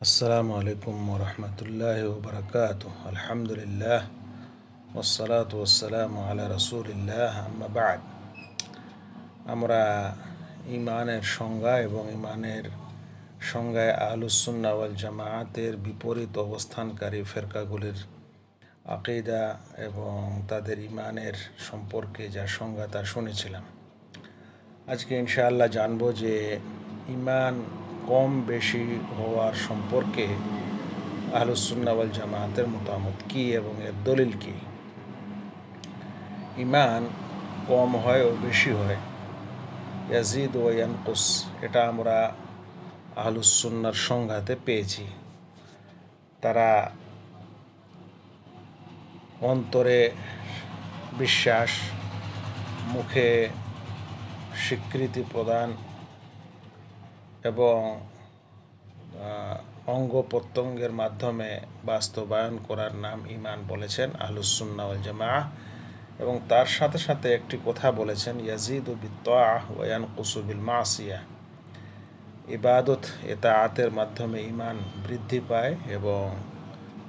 আসসালামু আলাইকুম রহমতুল্লাহ বরকাত আলহামদুলিল্লাহ ওসলাত ওসালাম আলা রসুলিল্লাহ আম্মাবাদ আমরা ইমানের সংজ্ঞা এবং ইমানের সংজ্ঞায় আহলুসুন্নাওয়াল জামায়াতের বিপরীত অবস্থানকারী ফেরকাগুলির আকিদা এবং তাদের ইমানের সম্পর্কে যা সংজ্ঞা তা শুনেছিলাম। আজকে ইনশাআল্লাহ জানব যে ইমান কম বেশি হওয়ার সম্পর্কে আহলুসুন্নাওয়াল জামাতের মতামত কি এবং এর দলিল কি? ইমান কম হয় ও বেশি হয়। ইয়াজিদ ও ইয়ানকুস, এটা আমরা আহলুসুন্নার সংঘাতে পেয়েছি। তারা অন্তরে বিশ্বাস, মুখে স্বীকৃতি প্রদান এবং অঙ্গ প্রত্যঙ্গের মাধ্যমে বাস্তবায়ন করার নাম ইমান বলেছেন আহলুসুন্নাওয়াল জামা এবং তার সাথে সাথে একটি কথা বলেছেন, ইয়াজিদ বিত্তাহ ওয়ান কুসুবিল মাসিয়া। ইবাদত এতাআতের মাধ্যমে ইমান বৃদ্ধি পায় এবং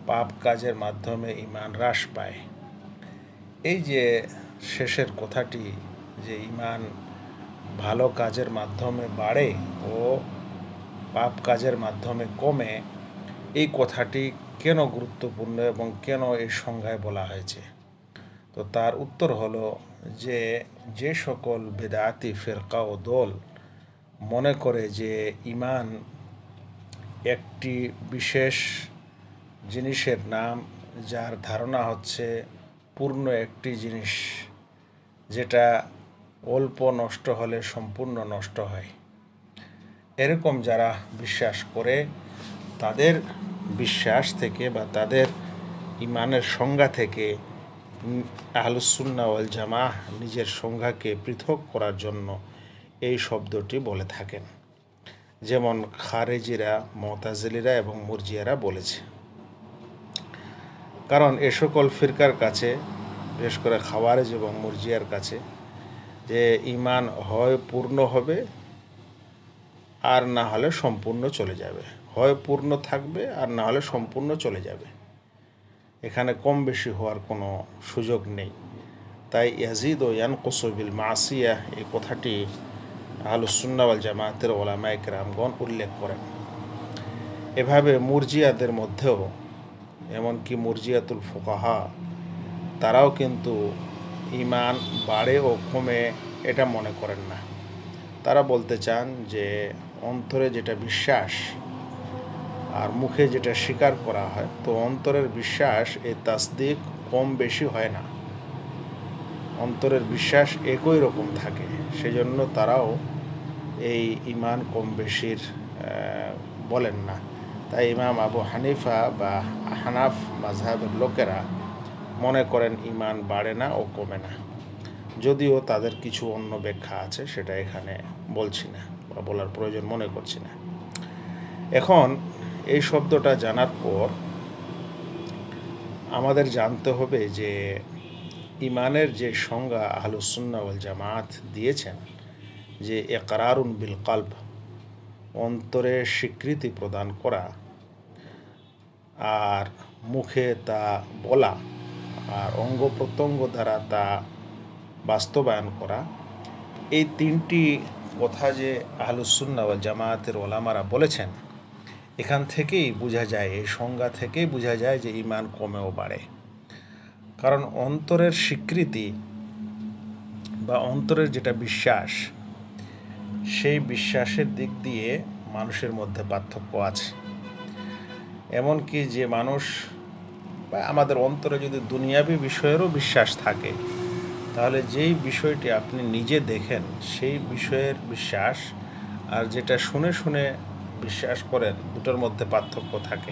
পাপ কাজের মাধ্যমে ইমান হ্রাস পায়। এই যে শেষের কথাটি যে ইমান ভালো কাজের মাধ্যমে বাড়ে ও পাপ কাজের মাধ্যমে কমে, এই কথাটি কেন গুরুত্বপূর্ণ এবং কেন এই সংজ্ঞায় বলা হয়েছে? তো তার উত্তর হলো যে যে সকল বেদাতি, ফেরকা ও দল মনে করে যে ইমান একটি বিশেষ জিনিসের নাম, যার ধারণা হচ্ছে পূর্ণ একটি জিনিস, যেটা অল্প নষ্ট হলে সম্পূর্ণ নষ্ট হয়। এরকম যারা বিশ্বাস করে, তাদের বিশ্বাস থেকে বা তাদের ইমানের সংজ্ঞা থেকে আহলুসুন্না ওয়াল জামা নিজের সংজ্ঞাকে পৃথক করার জন্য এই শব্দটি বলে থাকেন। যেমন খারেজিরা, মতাজলিরা এবং মুরজিয়ারা বলেছে। কারণ এ সকল ফিরকার কাছে, বিশেষ করে খাওয়ারেজ এবং মুরজিয়ার কাছে, যে ইমান হয়, পূর্ণ হবে আর না হলে সম্পূর্ণ চলে যাবে। হয় পূর্ণ থাকবে আর না হলে সম্পূর্ণ চলে যাবে। এখানে কম বেশি হওয়ার কোনো সুযোগ নেই। তাই ইয়াজিদ ও ইয়ান কোসবিল মাসিয়া এই কথাটি আহলুসুন্নাওয়াল জামায়াতের ওলামায়ক রামগণ উল্লেখ করেন। এভাবে মুরজিয়াদের মধ্যেও, এমনকি মুরজিয়াতুল ফোকাহা, তারাও কিন্তু ইমান বাড়ে ও কমে, এটা মনে করেন না। তারা বলতে চান যে অন্তরে যেটা বিশ্বাস আর মুখে যেটা স্বীকার করা হয়, তো অন্তরের বিশ্বাস এই তাসদিক কম বেশি হয় না। অন্তরের বিশ্বাস একই রকম থাকে, সেজন্য তারাও এই ইমান কম বেশির বলেন না। তাই ইমাম আবু হানিফা বা হানাফ মাঝহাবের লোকেরা মনে করেন ইমান বাড়ে না ও কমে না। যদিও তাদের কিছু অন্য ব্যাখ্যা আছে, সেটা এখানে বলছি না। বা বলার প্রয়োজন মনে করছি না। এখন এই শব্দটা জানার পর আমাদের জানতে হবে যে ইমানের যে সংজ্ঞা আহলুসুন্নাওয়াল জামাত দিয়েছেন যে একরারুন বিল কাল্প অন্তরে স্বীকৃতি প্রদান করা আর মুখে তা বলা আর অঙ্গ প্রত্যঙ্গ দ্বারা তা বাস্তবায়ন করা, এই তিনটি কথা যে আহলুসুন্নাওয়াল জামায়াতের ওলামারা বলেছেন, এখান থেকেই বোঝা যায়, এই সংজ্ঞা থেকেই বোঝা যায় যে ইমান কমেও বাড়ে। কারণ অন্তরের স্বীকৃতি বা অন্তরের যেটা বিশ্বাস, সেই বিশ্বাসের দিক দিয়ে মানুষের মধ্যে পার্থক্য আছে। এমনকি যে মানুষ বা আমাদের অন্তরে যদি দুনিয়াবি বিষয়েরও বিশ্বাস থাকে তাহলে যেই বিষয়টি আপনি নিজে দেখেন, সেই বিষয়ের বিশ্বাস আর যেটা শুনে শুনে বিশ্বাস করেন, দুটোর মধ্যে পার্থক্য থাকে।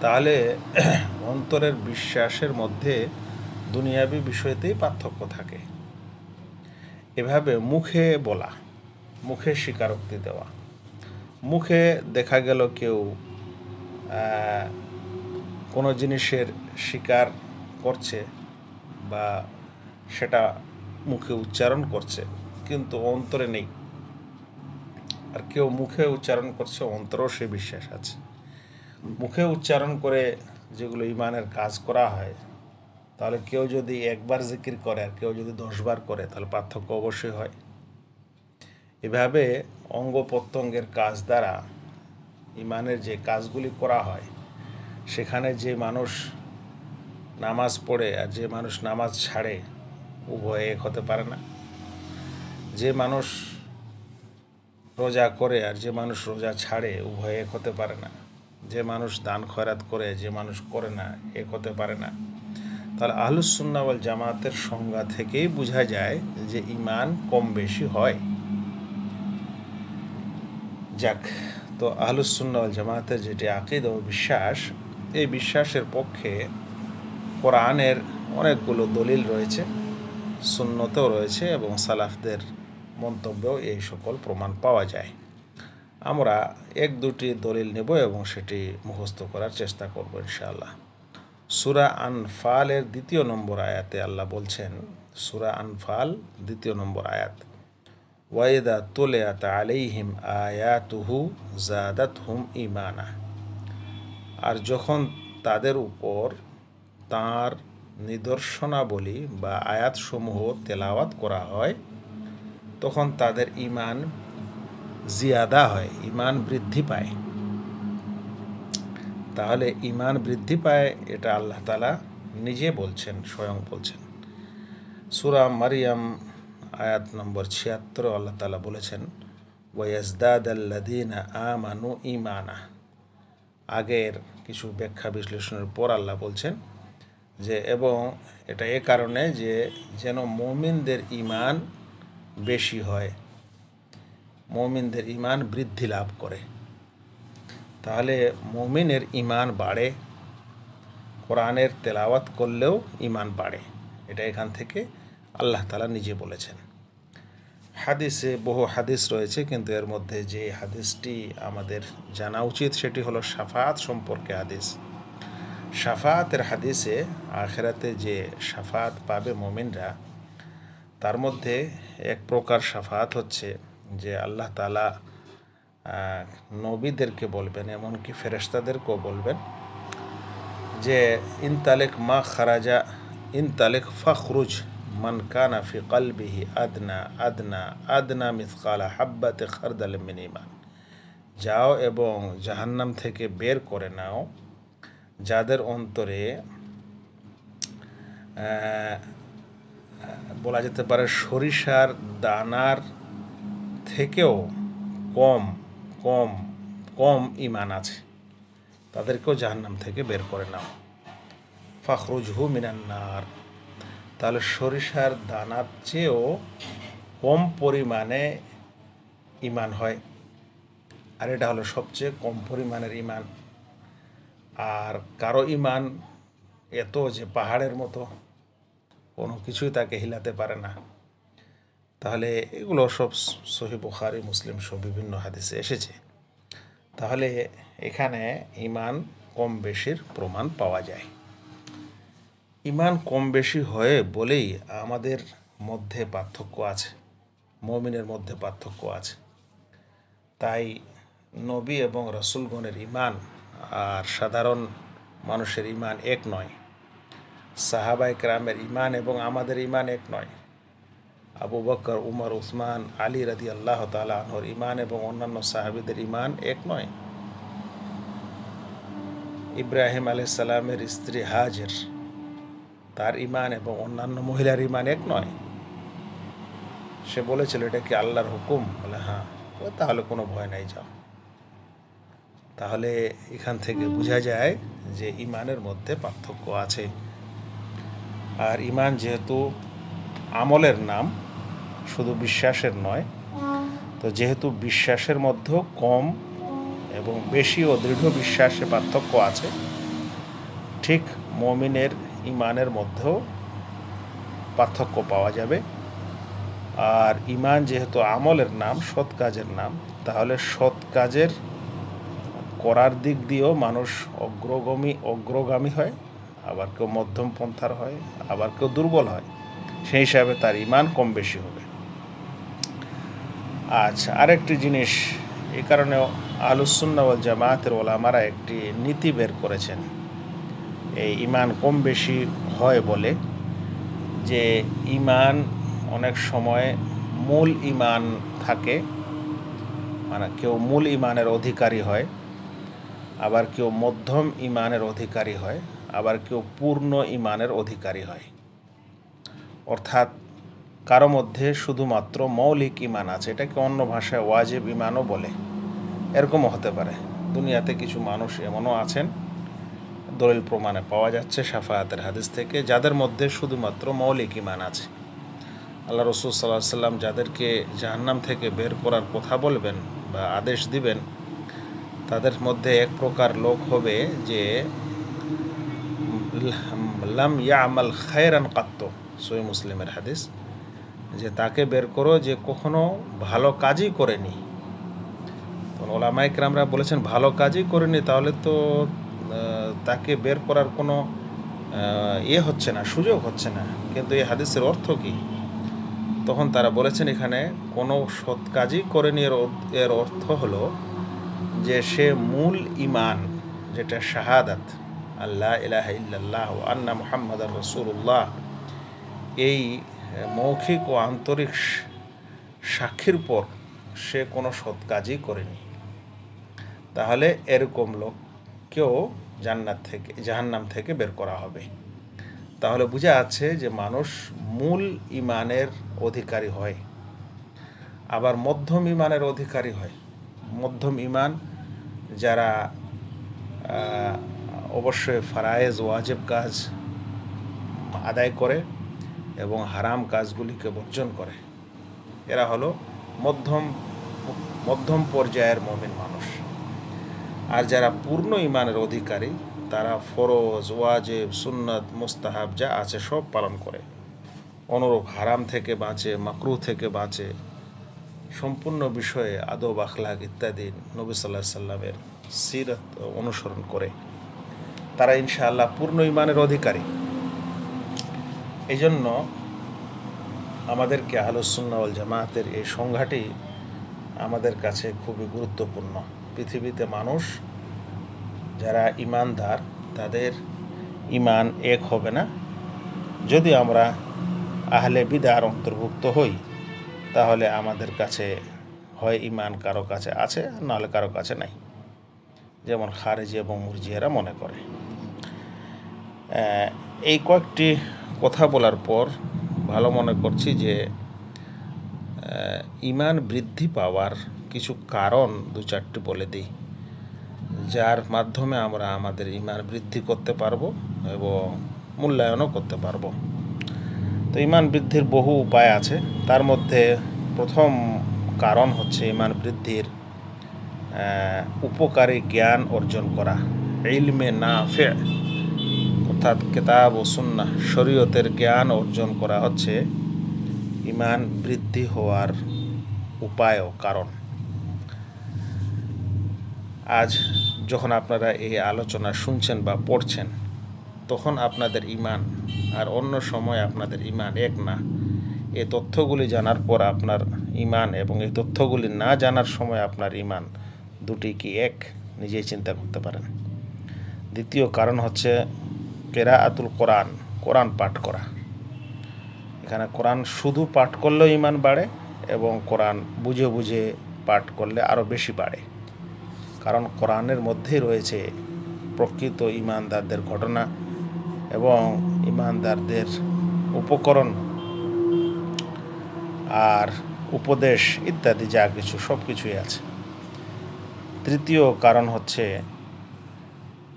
তাহলে অন্তরের বিশ্বাসের মধ্যে দুনিয়াবি বিষয়তেই পার্থক্য থাকে। এভাবে মুখে বলা, মুখে স্বীকারোক্তি দেওয়া, মুখে দেখা গেল কেউ কোনো জিনিসের স্বীকার করছে বা সেটা মুখে উচ্চারণ করছে, কিন্তু অন্তরে নেই। আর কেউ মুখে উচ্চারণ করছে, অন্তরেও সে বিশ্বাস আছে। মুখে উচ্চারণ করে যেগুলো ইমানের কাজ করা হয়, তাহলে কেউ যদি একবার জিকির করে আর কেউ যদি দশবার করে, তাহলে পার্থক্য অবশ্যই হয়। এভাবে অঙ্গ প্রত্যঙ্গের কাজ দ্বারা ইমানের যে কাজগুলি করা হয়, সেখানে যে মানুষ নামাজ পড়ে আর যে মানুষ নামাজ ছাড়ে উভয়ে এক হতে পারে না। যে মানুষ রোজা করে আর যে মানুষ রোজা ছাড়ে, উভয়ে এক হতে পারে না। যে মানুষ দান খয়রাত করে, যে মানুষ করে না এক হতে পারে না। তাহলে আহলুসুন্নাওয়াল জামাতের সংজ্ঞা থেকেই বোঝা যায় যে ইমান কম বেশি হয়। যাক, তো আহলুসুন্নাওয়াল জামাতের যেটি আকিদ ও বিশ্বাস, এই বিশ্বাসের পক্ষে কোরআনের অনেকগুলো দলিল রয়েছে। সুন্নতেও রয়েছে এবং সালাফদের মন্তব্যেও এই সকল প্রমাণ পাওয়া যায়। আমরা এক দুটি দলিল নেব এবং সেটি মুখস্থ করার চেষ্টা করব ইনশাআল্লাহ। সুরা আনফালের দ্বিতীয় নম্বর আয়াতে আল্লাহ বলছেন, সুরা আনফাল দ্বিতীয় নম্বর আয়াত ওয়াইদা তোলেয়াত আলাইহিম আয়াতুহু জাদাত হুম ইমানা আর যখন তাদের উপর তাঁর নিদর্শনাবলী বা আয়াতসমূহ তেলাওয়াত করা হয়, তখন তাদের ইমান জিয়াদা হয় ইমান বৃদ্ধি পায়। তাহলে ইমান বৃদ্ধি পায় এটা আল্লাহ তালা নিজে বলছেন, স্বয়ং বলছেন। সুরা মারিয়াম আয়াত নম্বর ছিয়াত্তর আল্লাহ তালা বলেছেন আল্লাদিনা আমানু ইমানা আগের কিছু ব্যাখ্যা বিশ্লেষণের পর আল্লাহ বলছেন যে, এবং এটা এ কারণে যে, যেন মমিনদের ইমান বেশি হয়। মমিনদের ইমান বৃদ্ধি লাভ করে। তাহলে মমিনের ইমান বাড়ে, কোরআনের তেলাওয়াত করলেও ইমান বাড়ে। এটা এখান থেকে আল্লাহ তালা নিজে বলেছেন। হাদিসে বহু হাদিস রয়েছে, কিন্তু এর মধ্যে যে হাদিসটি আমাদের জানা উচিত, সেটি হলো সাফাত সম্পর্কে হাদিস। সাফাতের হাদিসে আখেরাতে যে সাফাত পাবে মোমিনরা, তার মধ্যে এক প্রকার সাফাত হচ্ছে যে আল্লাহ তালা নবীদেরকে বলবেন, এমনকি ফেরেস্তাদেরকেও বলবেন যে ইনতালেক মা খারাজা ইনতালেক ফখরুজ মান কানা ফি কলবিহি আদনা আদনা আদনা মিসকালা হাব্বাতে খারদাল মিনিমান যাও এবং জাহান্নাম থেকে বের করে নাও। যাদের অন্তরে বলা যেতে পারে সরিষার দানার থেকেও কম কম কম ইমান আছে, তাদেরকেও জাহান্নাম থেকে বের করে নাও। ফখরুজহু মিনান্নার তাহলে সরিষার দানার চেয়েও কম পরিমাণে ইমান হয়। আর এটা হলো সবচেয়ে কম পরিমাণের ইমান। আর কারও ইমান এত যে পাহাড়ের মতো, কোনো কিছুই তাকে হিলাতে পারে না। তাহলে এগুলো সব সহি বুখারি, মুসলিম সব বিভিন্ন হাদিসে এসেছে। তাহলে এখানে ইমান কম বেশির প্রমাণ পাওয়া যায়। ইমান কম বেশি হয়ে বলেই আমাদের মধ্যে পার্থক্য আছে, মমিনের মধ্যে পার্থক্য আছে। তাই নবী এবং রসুলগণের ইমান আর সাধারণ মানুষের ইমান এক নয়। সাহাবাই ক্রামের ইমান এবং আমাদের ইমান এক নয়। আবু বকর, উমর, উসমান, আলী রাদি আল্লাহ তালা আনহর ইমান এবং অন্যান্য সাহাবিদের ইমান এক নয়। ইব্রাহিম আলি সালামের স্ত্রী হাজের, তার ইমান এবং অন্যান্য মহিলার ইমান এক নয়। সে বলেছিল, এটা কি আল্লাহর হুকুম? বলে হ্যাঁ। তাহলে কোনো ভয় নাই, যাও। তাহলে এখান থেকে বোঝা যায় যে ইমানের মধ্যে পার্থক্য আছে। আর ইমান যেহেতু আমলের নাম, শুধু বিশ্বাসের নয়, তো যেহেতু বিশ্বাসের মধ্যেও কম এবং বেশি ও দৃঢ় বিশ্বাসে পার্থক্য আছে, ঠিক মমিনের ইমানের মধ্যেও পার্থক্য পাওয়া যাবে। আর ইমান যেহেতু আমলের নাম, সৎ কাজের নাম, তাহলে সৎ কাজের করার দিক দিয়েও মানুষ অগ্রগমী, অগ্রগামী হয়, আবার কেউ মধ্যম পন্থার হয়, আবার কেউ দুর্বল হয়। সেই হিসাবে তার ইমান কম বেশি হবে। আচ্ছা আরেকটি জিনিস এই কারণেও আলুসুন্নাওয়াল জামায়াতের ওলামারা একটি নীতি বের করেছেন। এই ইমান কম বেশি হয় বলে যে ইমান অনেক সময় মূল ইমান থাকে মানে কেউ মূল ইমানের অধিকারী হয়। আবার কেউ মধ্যম ইমানের অধিকারী হয়, আবার কেউ পূর্ণ ইমানের অধিকারী হয়। অর্থাৎ কারও মধ্যে শুধুমাত্র মৌলিক ইমান আছে, এটাকে অন্য ভাষায় ওয়াজেব ইমানও বলে। এরকমও হতে পারে। দুনিয়াতে কিছু মানুষ এমনও আছেন, দলিল প্রমাণে পাওয়া যাচ্ছে সাফায়াতের হাদিস থেকে, যাদের মধ্যে শুধুমাত্র মৌলিক ইমান আছে। আল্লাহ রসুল সাল্লাহ সাল্লাম যাদেরকে জাহান্নাম থেকে বের করার কথা বলবেন বা আদেশ দিবেন তাদের মধ্যে এক প্রকার লোক হবে যে লাম ইয়ামাল খায়রান কাত্ত, সই মুসলিমের হাদিস, যে তাকে বের করো যে কখনো ভালো কাজই করেনি। ওলামাইকরামরা বলেছেন, ভালো কাজই করেনি, তাহলে তো তাকে বের করার কোনো ইয়ে হচ্ছে না, সুযোগ হচ্ছে না। কিন্তু এই হাদিসের অর্থ কী? তখন তারা বলেছেন, এখানে কোনো সৎ কাজই করেনি। এর এর অর্থ হলো যে সে মূল ইমান যেটা শাহাদাত আল্লাহ ইলাহ ইল্লাল্লাহ আন্না মোহাম্মদ রসুল্লাহ এই মৌখিক ও আন্তরিক সাক্ষীর পর সে কোনো সৎ কাজই করেনি। তাহলে এরকম লোককেও জান্নাত থেকে, জাহান্নাম থেকে বের করা হবে। তাহলে বোঝা যাচ্ছে যে মানুষ মূল ইমানের অধিকারী হয়, আবার মধ্যম ইমানের অধিকারী হয়। মধ্যম ইমান যারা অবশ্যই ফারায়েজ ওয়াজেব কাজ আদায় করে এবং হারাম কাজগুলিকে বর্জন করে। এরা হলো মধ্যম মধ্যম পর্যায়ের মমিন মানুষ। আর যারা পূর্ণ ইমানের অধিকারী, তারা ফরজ, ওয়াজেব, সুন্নত, মুস্তাহাব যা আছে সব পালন করে। অনুরূপ হারাম থেকে বাঁচে, মাকরু থেকে বাঁচে সম্পূর্ণ বিষয়ে আদব আখলাক ইত্যাদি নবী সাল্লাহ সাল্লামের সিরত অনুসরণ করে। তারা ইনশাআল্লাহ পূর্ণ ইমানের অধিকারী। এই জন্য আমাদেরকে আহলুসুন্নাউল জামায়াতের এই সংজ্ঞাটি আমাদের কাছে খুবই গুরুত্বপূর্ণ। পৃথিবীতে মানুষ যারা ইমানদার তাদের ইমান এক হবে না। যদি আমরা আহলে বিদার অন্তর্ভুক্ত হই তাহলে আমাদের কাছে হয় ইমান, কারও কাছে আছে, নাহলে কারও কাছে নাই। যেমন খারেজি এবং মুরজিয়ারা মনে করে। এই কয়েকটি কথা বলার পর ভালো মনে করছি যে ইমান বৃদ্ধি পাওয়ার কিছু কারণ দু চারটি বলে দিই। যার মাধ্যমে আমরা আমাদের ইমান বৃদ্ধি করতে পারব এবং মূল্যায়নও করতে পারব। তো ইমান বৃদ্ধির বহু উপায় আছে। তার মধ্যে প্রথম কারণ হচ্ছে ইমান বৃদ্ধির উপকারী জ্ঞান অর্জন করা। ইলমে না ফে অর্থাৎ কেতাব ও সুন্না শরীয়তের জ্ঞান অর্জন করা হচ্ছে ইমান বৃদ্ধি হওয়ার উপায় ও কারণ। আজ যখন আপনারা এই আলোচনা শুনছেন বা পড়ছেন তখন আপনাদের ইমান আর অন্য সময় আপনাদের ইমান এক না। এই তথ্যগুলি জানার পর আপনার ইমান এবং এই তথ্যগুলি না জানার সময় আপনার ইমান দুটি কি এক? নিজেই চিন্তা করতে পারেন। দ্বিতীয় কারণ হচ্ছে কেরা আতুল কোরআন কোরআন পাঠ করা। এখানে কোরআন শুধু পাঠ করলেও ইমান বাড়ে এবং কোরআন বুঝে বুঝে পাঠ করলে আরও বেশি বাড়ে। কারণ কোরআনের মধ্যেই রয়েছে প্রকৃত ইমানদারদের ঘটনা। এবং ইমানদারদের উপকরণ আর উপদেশ ইত্যাদি যা কিছু, সব কিছুই আছে। তৃতীয় কারণ হচ্ছে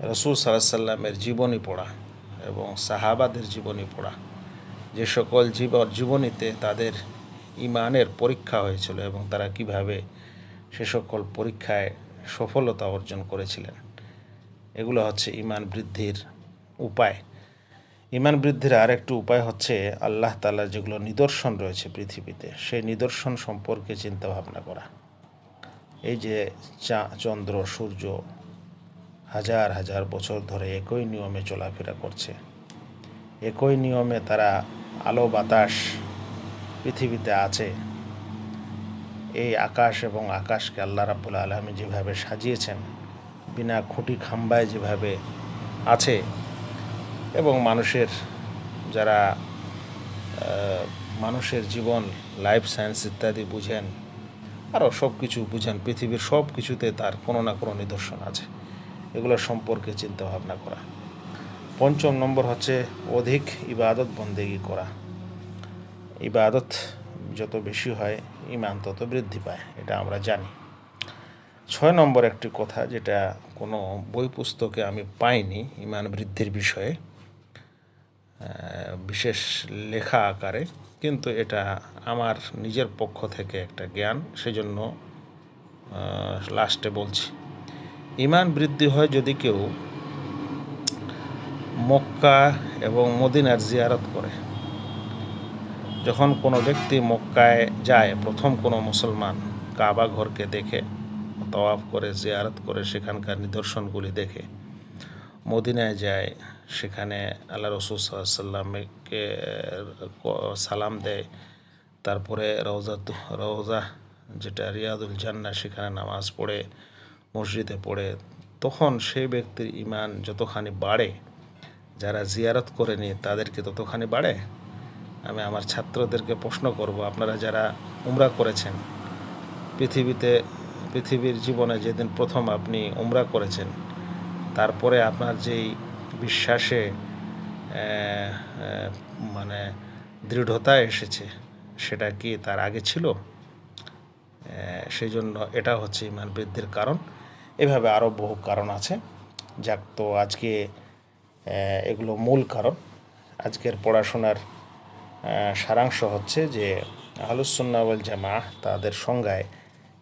রসুল সাল্লামের জীবনী পড়া এবং সাহাবাদের জীবনী পড়া। যে সকল জীব, জীবনীতে তাদের ইমানের পরীক্ষা হয়েছিল এবং তারা কীভাবে সে সকল পরীক্ষায় সফলতা অর্জন করেছিলেন। এগুলো হচ্ছে ইমান বৃদ্ধির উপায়। ইমান বৃদ্ধির আরেকটি উপায় হচ্ছে আল্লাহ তালার যেগুলো নিদর্শন রয়েছে পৃথিবীতে, সেই নিদর্শন সম্পর্কে চিন্তা ভাবনা করা। এই যে চা, চন্দ্র, সূর্য হাজার হাজার বছর ধরে একই নিয়মে চলাফেরা করছে, একই নিয়মে তারা আলো, বাতাস পৃথিবীতে আছে, এই আকাশ এবং আকাশকে আল্লাহ রাব্বুল আলমী যেভাবে সাজিয়েছেন, বিনা খুঁটি খাম্বায় যেভাবে আছে এবং মানুষের যারা মানুষের জীবন লাইফ সায়েন্স ইত্যাদি বুঝেন আরও সব কিছু বুঝেন, পৃথিবীর সব কিছুতে তার কোনো না কোনো নিদর্শন আছে। এগুলো সম্পর্কে চিন্তা ভাবনা করা। পঞ্চম নম্বর হচ্ছে অধিক ইবাদত বন্দেগি করা। ইবাদত যত বেশি হয় ইমান তত বৃদ্ধি পায়, এটা আমরা জানি। ছয় নম্বর একটি কথা, যেটা কোনো বই পুস্তকে আমি পাইনি ইমান বৃদ্ধির বিষয়ে। বিশেষ লেখা আকারে, কিন্তু এটা আমার নিজের পক্ষ থেকে একটা জ্ঞান, সেজন্য লাস্টে বলছি, ইমান বৃদ্ধি হয় যদি কেউ মক্কা এবং মদিনার জিয়ারত করে। যখন কোনো ব্যক্তি মক্কায় যায়, প্রথম কোনো মুসলমান কাবা ঘরকে দেখে, তওয়াফ করে, জিয়ারত করে, সেখানকার নিদর্শনগুলি দেখে, মদিনায় যায় সেখানে আল্লাহ রসুল সাল্লামকে সালাম দেয়। তারপরে রওজা রওজা যেটা রিয়াদুল জান্না সেখানে নামাজ পড়ে, মসজিদে পড়ে। তখন সেই ব্যক্তির ইমান যতখানি বাড়ে, যারা জিয়ারত করেনি তাদেরকে ততখানি বাড়ে? আমি আমার ছাত্রদেরকে প্রশ্ন করব, আপনারা যারা উমরা করেছেন, পৃথিবীতে, পৃথিবীর জীবনে যেদিন প্রথম আপনি উমরা করেছেন, তারপরে আপনার যেই বিশ্বাসে মানে দৃঢ়তা এসেছে। সেটা কি তার আগে ছিল? সেই জন্য এটা হচ্ছে ইমান বৃদ্ধির কারণ। এভাবে আরও বহু কারণ আছে। যাক, তো আজকে এগুলো মূল কারণ। আজকের পড়াশোনার সারাংশ হচ্ছে যে আহলুসুন্নাওয়াল জামা তাদের সংজ্ঞায়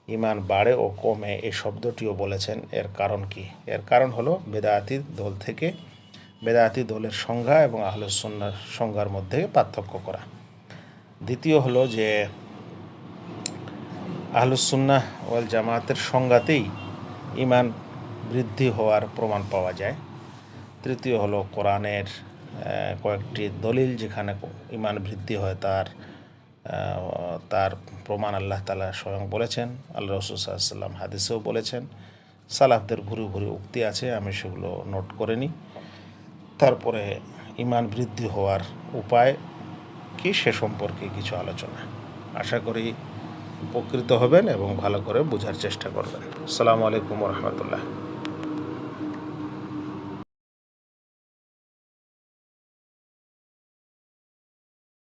ইমান বাড়ে ও কমে। এই শব্দটিও বলেছেন। এর কারণ কি? এর কারণ হলো বেদায়াতি দল থেকে বেদায়াতি দলের সংজ্ঞা এবং আহলুসুন্নার সংজ্ঞার মধ্যে পার্থক্য করা। দ্বিতীয় হলো যে আহলুসুন্নাহ ওয়াল জামাতের সংজ্ঞাতেই ইমান বৃদ্ধি হওয়ার প্রমাণ পাওয়া যায়। তৃতীয় হলো কোরআনের কয়েকটি দলিল যেখানে ইমান বৃদ্ধি হয় তার তার প্রমাণ আল্লাহ তালা স্বয়ং বলেছেন, আল্লাহ রসুল সাল্লাম হাদিসেও বলেছেন, সালাফদের ভুরি ভুরি উক্তি আছে, আমি সেগুলো নোট করে নিই। তারপরে ইমান বৃদ্ধি হওয়ার উপায় কি সে সম্পর্কে কিছু আলোচনা। আশা করি উপকৃত হবেন এবং ভালো করে বোঝার চেষ্টা করবেন। আসসালামু আলাইকুম রহমতুল্লাহ।